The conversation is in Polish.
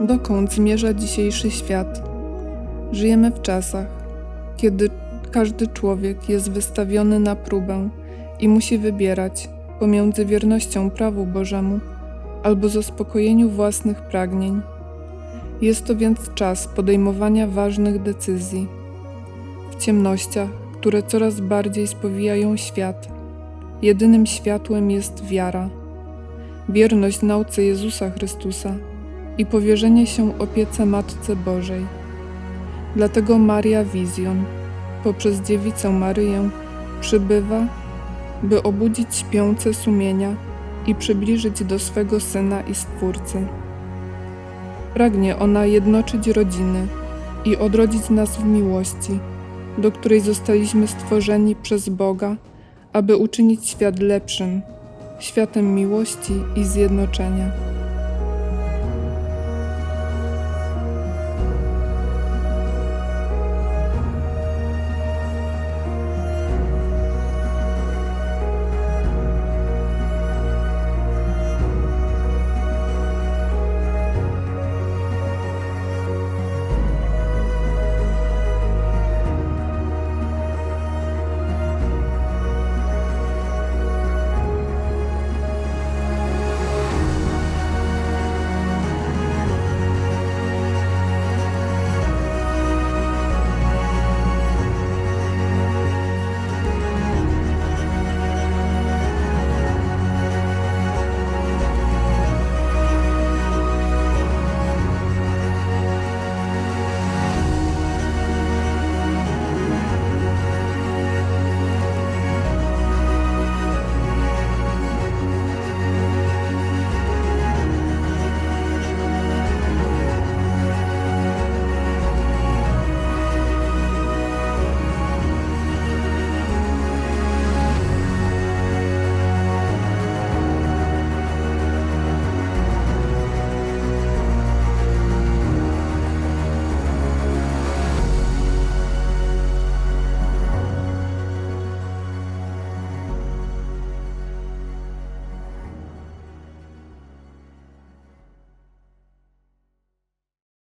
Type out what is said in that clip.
Dokąd zmierza dzisiejszy świat? Żyjemy w czasach, kiedy każdy człowiek jest wystawiony na próbę i musi wybierać pomiędzy wiernością prawu Bożemu albo zaspokojeniu własnych pragnień. Jest to więc czas podejmowania ważnych decyzji. W ciemnościach, które coraz bardziej spowijają świat, jedynym światłem jest wiara, wierność nauce Jezusa Chrystusa i powierzenie się opiece Matce Bożej. Dlatego Maria Wizjon poprzez dziewicę Maryję przybywa, by obudzić śpiące sumienia i przybliżyć do swego Syna i Stwórcy. Pragnie ona jednoczyć rodziny i odrodzić nas w miłości, do której zostaliśmy stworzeni przez Boga, aby uczynić świat lepszym, światem miłości i zjednoczenia.